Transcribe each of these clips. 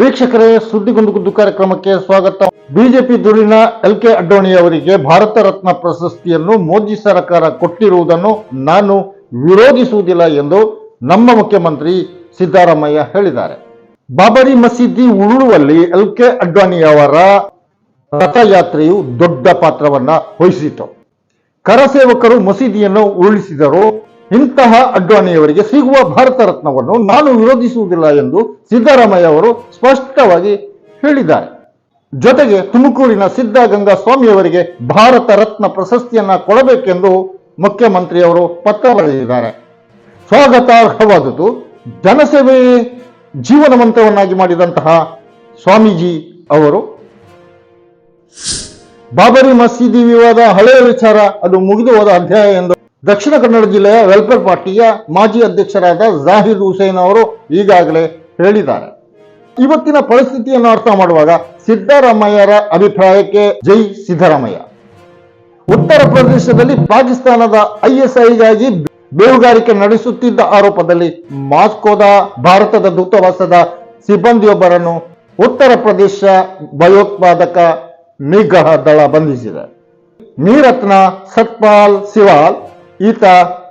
ವೀಕ್ಷಕರೇ, ಸುದ್ದಿಗೊಂದು ಕಾರ್ಯಕ್ರಮಕ್ಕೆ ಸ್ವಾಗತ. ಬಿಜೆಪಿ ಧುರೀಣ ಎಲ್ ಕೆ ಅಡ್ವಾಣಿ ಅವರಿಗೆ ಭಾರತ ರತ್ನ ಪ್ರಶಸ್ತಿಯನ್ನು ಮೋದಿ ಸರ್ಕಾರ ಕೊಟ್ಟಿರುವುದನ್ನು ನಾನು ವಿರೋಧಿಸುವುದಿಲ್ಲ ಎಂದು ನಮ್ಮ ಮುಖ್ಯಮಂತ್ರಿ ಸಿದ್ದರಾಮಯ್ಯ ಹೇಳಿದ್ದಾರೆ. ಬಾಬರಿ ಮಸೀದಿ ಉರುಳುವಲ್ಲಿ ಎಲ್ ಕೆ ಅಡ್ವಾಣಿ ಅವರ ರಥಯಾತ್ರೆಯು ದೊಡ್ಡ ಪಾತ್ರವನ್ನ ವಹಿಸಿತು ಕರಸೇವಕರು ಮಸೀದಿಯನ್ನು ಉರುಳಿಸಿದರು. ಇಂತಹ ಅಡ್ವಾಣಿಯವರಿಗೆ ಸಿಗುವ ಭಾರತ ರತ್ನವನ್ನು ನಾನು ವಿರೋಧಿಸುವುದಿಲ್ಲ ಎಂದು ಸಿದ್ದರಾಮಯ್ಯ ಅವರು ಸ್ಪಷ್ಟವಾಗಿ ಹೇಳಿದ್ದಾರೆ. ಜೊತೆಗೆ ತುಮಕೂರಿನ ಸಿದ್ಧಗಂಗಾ ಸ್ವಾಮಿಯವರಿಗೆ ಭಾರತ ರತ್ನ ಪ್ರಶಸ್ತಿಯನ್ನ ಕೊಡಬೇಕೆಂದು ಮುಖ್ಯಮಂತ್ರಿಯವರು ಪತ್ರ ಬರೆದಿದ್ದಾರೆ. ಸ್ವಾಗತಾರ್ಹವಾದುದು ಜನಸೇವೆ ಜೀವನ ಮಂತ್ರವನ್ನಾಗಿ ಮಾಡಿದಂತಹ ಸ್ವಾಮೀಜಿ ಅವರು. ಬಾಬರಿ ಮಸೀದಿ ವಿವಾದ ಹಳೆಯ ವಿಚಾರ ಅದು ಮುಗಿದು ಹೋದ ಅಧ್ಯಾಯ ಎಂದು ದಕ್ಷಿಣ ಕನ್ನಡ ಜಿಲ್ಲೆಯ ವೆಲ್ಫೇರ್ ಪಾರ್ಟಿಯ ಮಾಜಿ ಅಧ್ಯಕ್ಷರಾದ ಜಾಹಿರ್ ಹುಸೇನ್ ಅವರು ಈಗಾಗಲೇ ಹೇಳಿದ್ದಾರೆ. ಇವತ್ತಿನ ಪರಿಸ್ಥಿತಿಯನ್ನು ಅರ್ಥ ಮಾಡುವಾಗ ಸಿದ್ದರಾಮಯ್ಯರ ಅಭಿಪ್ರಾಯಕ್ಕೆ ಜೈ ಸಿದ್ದರಾಮಯ್ಯ. ಉತ್ತರ ಪ್ರದೇಶದಲ್ಲಿ ಪಾಕಿಸ್ತಾನದ ಐಎಸ್ಐಗಾಗಿ ಬೇಹುಗಾರಿಕೆ ನಡೆಸುತ್ತಿದ್ದ ಆರೋಪದಲ್ಲಿ ಮಾಸ್ಕೋದ ಭಾರತದ ದೂತಾವಾಸದ ಸಿಬ್ಬಂದಿಯೊಬ್ಬರನ್ನು ಉತ್ತರ ಪ್ರದೇಶ ಭಯೋತ್ಪಾದಕ ನಿಗ್ರಹ ದಳ ಬಂಧಿಸಿದೆ. ಮೀರತ್ನ ಸತ್ಪಾಲ್ ಸಿವಾಲ್ ಈತ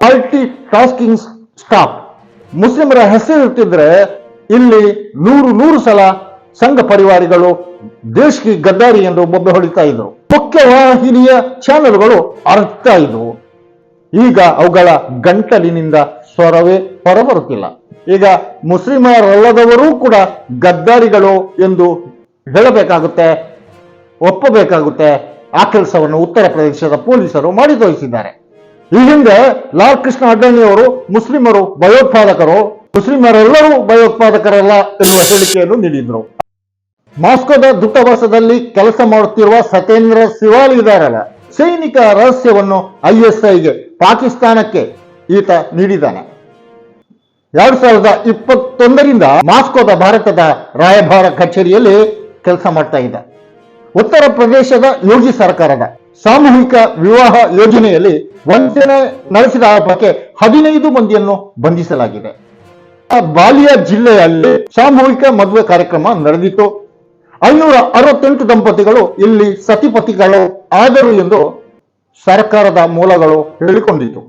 ಮಲ್ಟಿ ಟಾಸ್ಕಿಂಗ್ ಸ್ಟಾಫ್ ಮುಸ್ಲಿಮರ ಹೆಸರಿಟ್ಟಿದ್ರೆ ಇಲ್ಲಿ ನೂರು ನೂರು ಸಲ ಸಂಘ ಪರಿವಾರಿಗಳು ದೇಶಕ್ಕೆ ಗದ್ದಾರಿ ಎಂದು ಬೊಬ್ಬೆ ಹೊಡಿತಾ ಇದ್ರು. ಮುಖ್ಯವಾಹಿನಿಯ ಚಾನೆಲ್ಗಳು ಅರ್ಥ ಇದ್ವು. ಈಗ ಅವುಗಳ ಗಂಟಲಿನಿಂದ ಸ್ವರವೇ ಹೊರಬರುತ್ತಿಲ್ಲ. ಈಗ ಮುಸ್ಲಿಮರಲ್ಲದವರೂ ಕೂಡ ಗದ್ದಾರಿಗಳು ಎಂದು ಹೇಳಬೇಕಾಗುತ್ತೆ, ಒಪ್ಪಬೇಕಾಗುತ್ತೆ. ಆ ಕೆಲಸವನ್ನು ಉತ್ತರ ಪ್ರದೇಶದ ಪೊಲೀಸರು ಮಾಡಿ ತೋರಿಸಿದ್ದಾರೆ. ಈ ಹಿಂದೆ ಲಾಲ್ ಕೃಷ್ಣ ಅಡ್ವಾಣಿ ಅವರು ಮುಸ್ಲಿಮರು, ಭಯೋತ್ಪಾದಕರು, ಮುಸ್ಲಿಮರೆಲ್ಲರೂ ಭಯೋತ್ಪಾದಕರಲ್ಲ ಎನ್ನುವ ಹೇಳಿಕೆಯನ್ನು ನೀಡಿದ್ರು. ಮಾಸ್ಕೋದ ದೂತಾವಾಸದಲ್ಲಿ ಕೆಲಸ ಮಾಡುತ್ತಿರುವ ಸತೇಂದ್ರ ಸಿವಾಲ್ ಇದಾರಲ್ಲ ಸೈನಿಕ ರಹಸ್ಯವನ್ನು ಐಎಸ್ಐಗೆ, ಪಾಕಿಸ್ತಾನಕ್ಕೆ ಈತ ನೀಡಿದ್ದಾನೆ. ಎರಡ್ ಸಾವಿರದ ಇಪ್ಪತ್ತೊಂದರಿಂದ ಮಾಸ್ಕೋದ ಭಾರತದ ರಾಯಭಾರ ಕಚೇರಿಯಲ್ಲಿ ಕೆಲಸ ಮಾಡ್ತಾ ಇದ್ದ. ಉತ್ತರ ಪ್ರದೇಶದ ಯೋಗಿ ಸರ್ಕಾರದ ಸಾಮೂಹಿಕ ವಿವಾಹ ಯೋಜನೆಯಲ್ಲಿ ವಂಚನೆ ನಡೆಸಿದ ಆರೋಪಕ್ಕೆ ಹದಿನೈದು ಮಂದಿಯನ್ನು ಬಂಧಿಸಲಾಗಿದೆ. ಬಾಲಿಯ ಜಿಲ್ಲೆಯಲ್ಲಿ ಸಾಮೂಹಿಕ ಮದುವೆ ಕಾರ್ಯಕ್ರಮ ನಡೆದಿತ್ತು. ಐನೂರ ಅರವತ್ತೆಂಟು ದಂಪತಿಗಳು ಇಲ್ಲಿ ಸತಿಪತಿಗಳು ಆದರು ಎಂದು ಸರ್ಕಾರದ ಮೂಲಗಳು ಹೇಳಿಕೊಂಡಿತು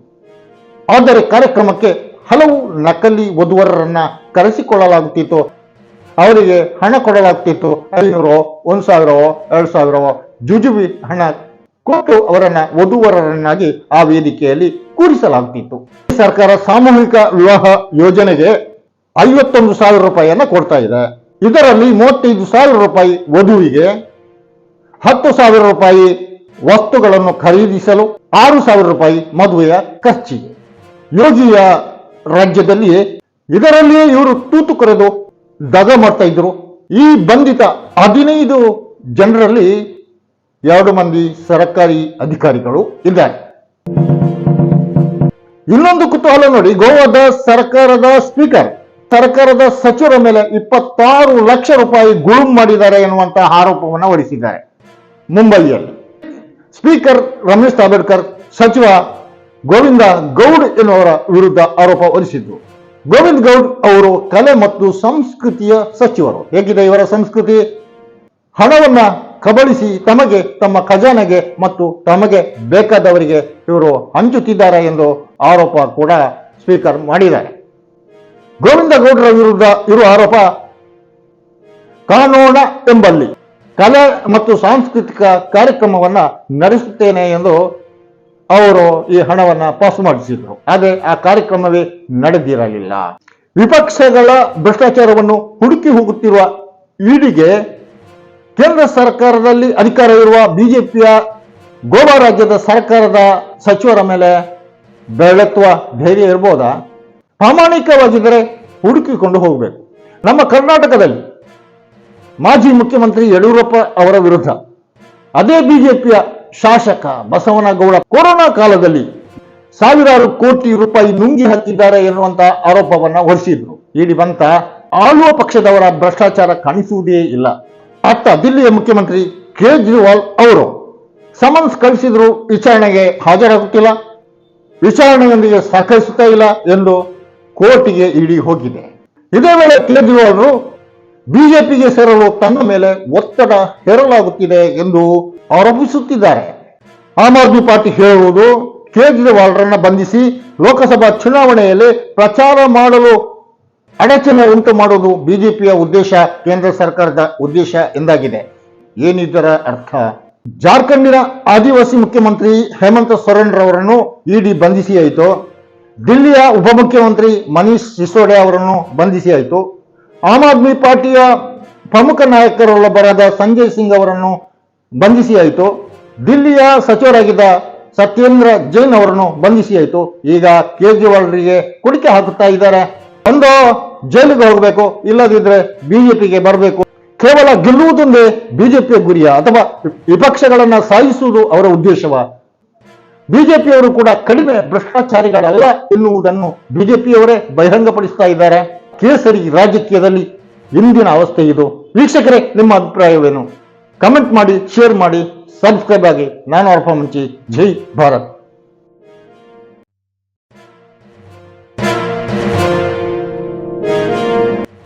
ಆದರೆ ಕಾರ್ಯಕ್ರಮಕ್ಕೆ ಹಲವು ನಕಲಿ ವಧುವರರನ್ನ ಕರೆಸಿಕೊಳ್ಳಲಾಗುತ್ತಿತ್ತು. ಅವರಿಗೆ ಹಣ ಕೊಡಲಾಗ್ತಿತ್ತು ಐನೂರೋ, ಒಂದ್ ಸಾವಿರವೋ, ಎರಡು ಸಾವಿರವೋ ಜುಜುಬಿ ಹಣ ಕೊಟ್ಟು ಅವರನ್ನ ವಧುವರರನ್ನಾಗಿ ಆ ವೇದಿಕೆಯಲ್ಲಿ ಕೂರಿಸಲಾಗ್ತಿತ್ತು. ಸರ್ಕಾರ ಸಾಮೂಹಿಕ ವಿವಾಹ ಯೋಜನೆಗೆ ಐವತ್ತೊಂದು ಸಾವಿರ ರೂಪಾಯಿಯನ್ನ ಕೊಡ್ತಾ ಇದೆ. ಇದರಲ್ಲಿ ಮೂವತ್ತೈದು ಸಾವಿರ ರೂಪಾಯಿ ವಧುವಿಗೆ, ಹತ್ತು ಸಾವಿರ ರೂಪಾಯಿ ವಸ್ತುಗಳನ್ನು ಖರೀದಿಸಲು, ಆರು ಸಾವಿರ ರೂಪಾಯಿ ಮದುವೆಯ ಖರ್ಚಿಗೆ. ಯೋಗಿಯ ರಾಜ್ಯದಲ್ಲಿ ಇದರಲ್ಲಿಯೇ ಇವರು ತೂತು ಕರೆದು ದಗ ಮಾಡ್ತಾ ಇದ್ರು. ಈ ಬಂಧಿತ ಹದಿನೈದು ಜನರಲ್ಲಿ ಎರಡು ಮಂದಿ ಸರ್ಕಾರಿ ಅಧಿಕಾರಿಗಳು ಇದ್ದಾರೆ. ಇನ್ನೊಂದು ಕುತೂಹಲ ನೋಡಿ, ಗೋವಾದ ಸರ್ಕಾರದ ಸ್ಪೀಕರ್ ಸರ್ಕಾರದ ಸಚಿವರ ಮೇಲೆ ಇಪ್ಪತ್ತಾರು ಲಕ್ಷ ರೂಪಾಯಿ ಗುಳುಂ ಮಾಡಿದ್ದಾರೆ ಎನ್ನುವಂತಹ ಆರೋಪವನ್ನು ಹೊರಿಸಿದ್ದಾರೆ ಮುಂಬೈಯಲ್ಲಿ. ಸ್ಪೀಕರ್ ರಮೇಶ್ ತಾಬೇಡ್ಕರ್, ಸಚಿವ ಗೋವಿಂದ ಗೌಡ್ ಎನ್ನುವರ ವಿರುದ್ಧ ಆರೋಪ ಹೊರಿಸಿದ್ರು. ಗೋವಿಂದ್ ಗೌಡ್ ಅವರು ಕಲೆ ಮತ್ತು ಸಂಸ್ಕೃತಿಯ ಸಚಿವರು. ಹೇಗಿದೆ ಇವರ ಸಂಸ್ಕೃತಿ? ಹಣವನ್ನ ಕಬಳಿಸಿ ತಮಗೆ ತಮ್ಮ ಖಜಾನೆಗೆ ಮತ್ತು ತಮಗೆ ಬೇಕಾದವರಿಗೆ ಇವರು ಹಂಚುತ್ತಿದ್ದಾರೆ ಎಂದು ಆರೋಪ ಕೂಡ ಸ್ಪೀಕರ್ ಮಾಡಿದ್ದಾರೆ. ಗೋವಿಂದ ಗೌಡರ ವಿರುದ್ಧ ಇರುವ ಆರೋಪ ಕಾನೋಣ ಎಂಬಲ್ಲಿ ಕಲೆ ಮತ್ತು ಸಾಂಸ್ಕೃತಿಕ ಕಾರ್ಯಕ್ರಮವನ್ನ ನಡೆಸುತ್ತೇನೆ ಎಂದು ಅವರು ಈ ಹಣವನ್ನ ಪಾಸ್ ಮಾಡಿಸಿದ್ರು. ಆದರೆ ಆ ಕಾರ್ಯಕ್ರಮವೇ ನಡೆದಿರಲಿಲ್ಲ. ವಿಪಕ್ಷಗಳ ಭ್ರಷ್ಟಾಚಾರವನ್ನು ಹುಡುಕಿ ಹೋಗುತ್ತಿರುವ ಇಡಿಗೆ ಕೇಂದ್ರ ಸರ್ಕಾರದಲ್ಲಿ ಅಧಿಕಾರ ಇರುವ ಬಿಜೆಪಿಯ ಗೋವಾ ರಾಜ್ಯದ ಸರ್ಕಾರದ ಸಚಿವರ ಮೇಲೆ ಬೆಳೆತ್ವ ಧೈರ್ಯ ಇರ್ಬೋದಾ? ಪ್ರಾಮಾಣಿಕವಾಗಿದ್ದರೆ ಹುಡುಕಿಕೊಂಡು ಹೋಗಬೇಕು. ನಮ್ಮ ಕರ್ನಾಟಕದಲ್ಲಿ ಮಾಜಿ ಮುಖ್ಯಮಂತ್ರಿ ಯಡಿಯೂರಪ್ಪ ಅವರ ವಿರುದ್ಧ ಅದೇ ಬಿಜೆಪಿಯ ಶಾಸಕ ಬಸವನಗೌಡ ಕೊರೋನಾ ಕಾಲದಲ್ಲಿ ಸಾವಿರಾರು ಕೋಟಿ ರೂಪಾಯಿ ನುಂಗಿ ಹಾಕಿದ್ದಾರೆ ಎನ್ನುವಂತ ಆರೋಪವನ್ನ ಹೊರಿಸಿದ್ರು. ಇಡಿ ಬಂತ, ಆಳುವ ಪಕ್ಷದವರ ಭ್ರಷ್ಟಾಚಾರ ಕಾಣಿಸುವುದೇ ಇಲ್ಲ. ಅತ್ತ ದಿಲ್ಲಿಯ ಮುಖ್ಯಮಂತ್ರಿ ಕೇಜ್ರಿವಾಲ್ ಅವರು ಸಮನ್ಸ್ ಕಳಿಸಿದ್ರು ವಿಚಾರಣೆಗೆ ಹಾಜರಾಗುತ್ತಿಲ್ಲ, ವಿಚಾರಣೆಯೊಂದಿಗೆ ಸಹಕರಿಸುತ್ತಾ ಇಲ್ಲ ಎಂದು ಕೋರ್ಟಿಗೆ ಇಡಿ ಹೋಗಿದೆ. ಇದೇ ವೇಳೆ ಕೇಜ್ರಿವಾಲ್ರು ಬಿಜೆಪಿಗೆ ಸೇರಲು ತನ್ನ ಮೇಲೆ ಒತ್ತಡ ಹೇರಲಾಗುತ್ತಿದೆ ಎಂದು ಆರೋಪಿಸುತ್ತಿದ್ದಾರೆ. ಆಮ್ ಆದ್ಮಿ ಪಾರ್ಟಿ ಹೇಳುವುದು ಕೇಜ್ರಿವಾಲ್ರನ್ನ ಬಂಧಿಸಿ ಲೋಕಸಭಾ ಚುನಾವಣೆಯಲ್ಲಿ ಪ್ರಚಾರ ಮಾಡಲು ಅಡಚಣೆ ಉಂಟು ಮಾಡುವುದು ಬಿಜೆಪಿಯ ಉದ್ದೇಶ, ಕೇಂದ್ರ ಸರ್ಕಾರದ ಉದ್ದೇಶ ಎಂದಾಗಿದೆ. ಏನಿದರ ಅರ್ಥ? ಜಾರ್ಖಂಡಿನ ಆದಿವಾಸಿ ಮುಖ್ಯಮಂತ್ರಿ ಹೇಮಂತ್ ಸೊರೆನ್ ರವರನ್ನು ಇಡಿ ಬಂಧಿಸಿ ಆಯಿತು. ದಿಲ್ಲಿಯ ಉಪಮುಖ್ಯಮಂತ್ರಿ ಮನೀಶ್ ಸಿಸೋಡಿಯಾ ಅವರನ್ನು ಬಂಧಿಸಿ ಆಯಿತು. ಆಮ್ ಆದ್ಮಿ ಪಾರ್ಟಿಯ ಪ್ರಮುಖ ನಾಯಕರಲ್ಲೊಬ್ಬರಾದ ಸಂಜಯ್ ಸಿಂಗ್ ಅವರನ್ನು ಬಂಧಿಸಿ ಆಯಿತು. ದಿಲ್ಲಿಯ ಸಚಿವರಾಗಿದ್ದ ಸತ್ಯೇಂದ್ರ ಜೈನ್ ಅವರನ್ನು ಬಂಧಿಸಿ ಆಯಿತು. ಈಗ ಕೇಜ್ರಿವಾಲ್ರಿಗೆ ಕುಡಿಕೆ ಹಾಕುತ್ತಾ ಇದ್ದಾರೆ. ಒಂದು ಜೈಲಿಗೆ ಹೋಗಬೇಕು, ಇಲ್ಲದಿದ್ರೆ ಬಿಜೆಪಿಗೆ ಬರಬೇಕು. ಕೇವಲ ಗೆಲ್ಲುವುದೊಂದೇ ಬಿಜೆಪಿಯ ಗುರಿಯ ಅಥವಾ ವಿಪಕ್ಷಗಳನ್ನ ಸಾಯಿಸುವುದು ಅವರ ಉದ್ದೇಶವ. ಬಿಜೆಪಿಯವರು ಕೂಡ ಕಡಿಮೆ ಭ್ರಷ್ಟಾಚಾರಿಗಳಲ್ಲ ಎನ್ನುವುದನ್ನು ಬಿಜೆಪಿಯವರೇ ಬಹಿರಂಗಪಡಿಸ್ತಾ ಇದ್ದಾರೆ. ಕೇಸರಿ ರಾಜಕೀಯದಲ್ಲಿ ಇಂದಿನ ಅವಸ್ಥೆ ಇದು. ವೀಕ್ಷಕರೇ, ನಿಮ್ಮ ಅಭಿಪ್ರಾಯವೇನು? ಕಮೆಂಟ್ ಮಾಡಿ, ಶೇರ್ ಮಾಡಿ, ಸಬ್ಸ್ಕ್ರೈಬ್ ಆಗಿ. ನಾನು ಅರ್ಪ ಮುಂಚಿ. ಜೈ ಭಾರತ್.